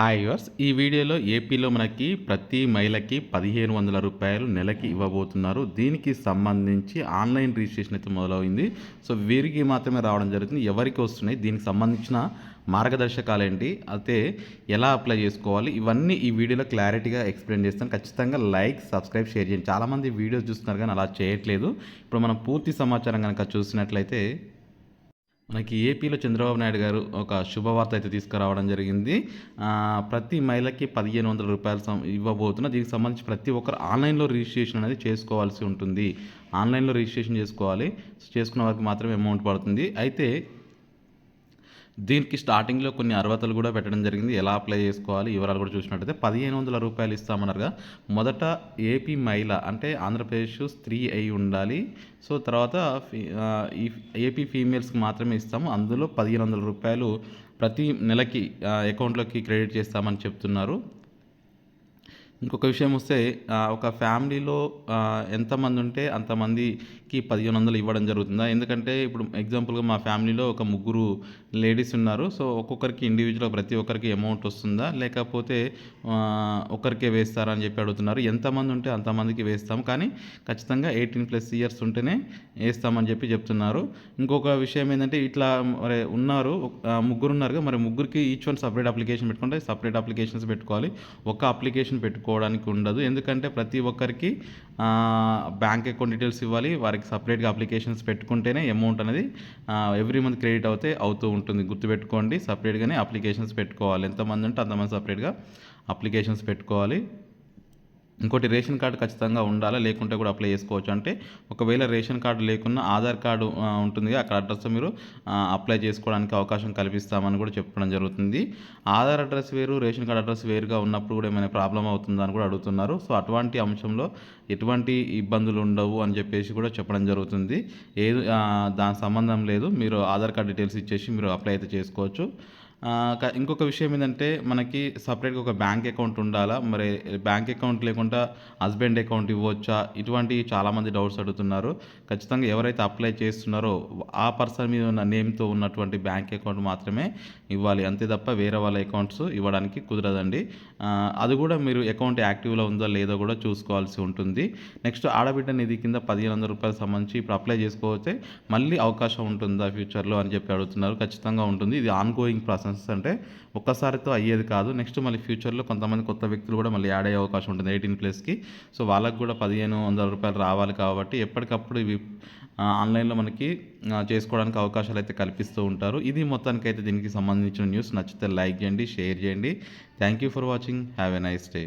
Hi yours ఈ వీడియోలో ఏపీలో మనకి ప్రతి మహిళకి పదిహేను వందల రూపాయలు నెలకి ఇవ్వబోతున్నారు. దీనికి సంబంధించి ఆన్లైన్ రిజిస్ట్రేషన్ అయితే మొదలైంది సో వీరికి మాత్రమే రావడం జరుగుతుంది. ఎవరికి వస్తున్నాయి? దీనికి సంబంధించిన మార్గదర్శకాలు ఏంటి అయితే ఎలా అప్లై చేసుకోవాలి? ఇవన్నీ ఈ వీడియోలో క్లారిటీగా ఎక్స్ప్లెయిన్ చేస్తాను. ఖచ్చితంగా లైక్ సబ్స్క్రైబ్ షేర్ చేయండి. చాలామంది వీడియోస్ చూస్తున్నారు కానీ అలా చేయట్లేదు. ఇప్పుడు మనం పూర్తి సమాచారం కనుక చూసినట్లయితే మనకి ఏపీలో చంద్రబాబు నాయుడు గారు ఒక శుభవార్త అయితే తీసుకురావడం జరిగింది. ప్రతి మహిళకి పదిహేను వందల రూపాయలు ఇవ్వబోతున్న దీనికి సంబంధించి ప్రతి ఒక్కరు ఆన్లైన్లో రిజిస్ట్రేషన్ అనేది చేసుకోవాల్సి ఉంటుంది. ఆన్లైన్లో రిజిస్ట్రేషన్ చేసుకోవాలి. చేసుకున్న వారికి మాత్రమే అమౌంట్ పడుతుంది. అయితే దీనికి స్టార్టింగ్లో కొన్ని అర్హతలు కూడా పెట్టడం జరిగింది. ఎలా అప్లై చేసుకోవాలి? వివరాలు కూడా చూసినట్టయితే పదిహేను వందల రూపాయలు ఇస్తామన్నారుగా మొదట ఏపీ మహిళ అంటే ఆంధ్రప్రదేశ్ స్త్రీ అయి ఉండాలి. సో తర్వాత ఫీ- ఏపీ ఫీమేల్స్కి మాత్రమే ఇస్తాము. అందులో పదిహేను వందల రూపాయలు ప్రతి నెలకి అకౌంట్లోకి క్రెడిట్ చేస్తామని చెప్తున్నారు. ఇంకొక విషయం వస్తే ఒక ఫ్యామిలీలో ఎంతమంది ఉంటే అంతమందికి పదిహేను వందలు ఇవ్వడం జరుగుతుందా? ఎందుకంటే ఇప్పుడు ఎగ్జాంపుల్గా మా ఫ్యామిలీలో ఒక ముగ్గురు లేడీస్ ఉన్నారు. సో ఒక్కొక్కరికి ఇండివిజువల్ ప్రతి ఒక్కరికి అమౌంట్ వస్తుందా? లేకపోతే ఒకరికే వేస్తారా అని చెప్పి అడుగుతున్నారు. ఎంతమంది ఉంటే అంతమందికి వేస్తాం. కానీ ఖచ్చితంగా ఎయిటీన్ ప్లస్ ఇయర్స్ ఉంటేనే వేస్తామని చెప్పి చెప్తున్నారు. ఇంకొక విషయం ఏంటంటే ఇట్లా మరి ఉన్నారు ముగ్గురు ఉన్నారు మరి ముగ్గురికి ఈచ్ వన్ సపరేట్ అప్లికేషన్ పెట్టుకుంటే సపరేట్ అప్లికేషన్స్ పెట్టుకోవాలి. ఒక అప్లికేషన్ పెట్టుకో పెట్టుకోవడానికి ఉండదు. ఎందుకంటే ప్రతి ఒక్కరికి బ్యాంక్ అకౌంట్ డీటెయిల్స్ ఇవ్వాలి. వారికి సపరేట్గా అప్లికేషన్స్ పెట్టుకుంటేనే అమౌంట్ అనేది ఎవ్రీ మంత్ క్రెడిట్ అవుతే అవుతూ ఉంటుంది. గుర్తుపెట్టుకోండి సపరేట్గానే అప్లికేషన్స్ పెట్టుకోవాలి. ఎంతమంది ఉంటే అంతమంది సపరేట్గా అప్లికేషన్స్ పెట్టుకోవాలి. ఇంకోటి రేషన్ కార్డు ఖచ్చితంగా ఉండాలా? లేకుంటే కూడా అప్లై చేసుకోవచ్చు? అంటే ఒకవేళ రేషన్ కార్డు లేకున్నా ఆధార్ కార్డు ఉంటుంది అక్కడ అడ్రస్ మీరు అప్లై చేసుకోవడానికి అవకాశం కల్పిస్తామని కూడా చెప్పడం జరుగుతుంది. ఆధార్ అడ్రస్ వేరు రేషన్ కార్డు అడ్రస్ వేరుగా ఉన్నప్పుడు కూడా ఏమైనా ప్రాబ్లం అవుతుందా అని కూడా అడుగుతున్నారు. సో అటువంటి అంశంలో ఎటువంటి ఇబ్బందులు ఉండవు అని చెప్పేసి కూడా చెప్పడం జరుగుతుంది. ఏది దాని సంబంధం లేదు. మీరు ఆధార్ కార్డు డీటెయిల్స్ ఇచ్చేసి మీరు అప్లై అయితే చేసుకోవచ్చు. ఇంకొక విషయం ఏంటంటే మనకి సపరేట్గా ఒక బ్యాంక్ అకౌంట్ ఉండాలా? మరి బ్యాంక్ అకౌంట్ లేకుండా హస్బెండ్ అకౌంట్ ఇవ్వచ్చా? ఇటువంటి చాలామంది డౌట్స్ అడుగుతున్నారు. ఖచ్చితంగా ఎవరైతే అప్లై చేస్తున్నారో ఆ పర్సన్ మీద ఉన్న నేమ్తో ఉన్నటువంటి బ్యాంక్ అకౌంట్ మాత్రమే ఇవ్వాలి. అంతే తప్ప వేరే వాళ్ళ అకౌంట్స్ ఇవ్వడానికి కుదరదండి. అది కూడా మీరు అకౌంట్ యాక్టివ్లో ఉందో లేదో కూడా చూసుకోవాల్సి ఉంటుంది. నెక్స్ట్ ఆడబిడ్డ నిధి కింద పదిహేను వందల రూపాయలు సంబంధించి ఇప్పుడు అప్లై చేసుకోవచ్చే మళ్ళీ అవకాశం ఉంటుందా ఫ్యూచర్లో అని చెప్పి అడుగుతున్నారు. ఖచ్చితంగా ఉంటుంది. ఇది ఆన్గోయింగ్ ప్రాసెస్ అంటే ఒక్కసారితో అయ్యేది కాదు. నెక్స్ట్ మళ్ళీ ఫ్యూచర్లో కొంతమంది కొత్త వ్యక్తులు కూడా మళ్ళీ యాడ్ అయ్యే అవకాశం ఉంటుంది. ఎయిటీన్ ప్లస్కి సో వాళ్ళకు కూడా పదిహేను వందల రూపాయలు రావాలి కాబట్టి ఎప్పటికప్పుడు ఇవి ఆన్లైన్లో మనకి చేసుకోవడానికి అవకాశాలు అయితే కల్పిస్తూ ఉంటారు. ఇది మొత్తానికైతే దీనికి సంబంధించిన న్యూస్ నచ్చితే లైక్ చేయండి షేర్ చేయండి. Thank you for watching have a nice day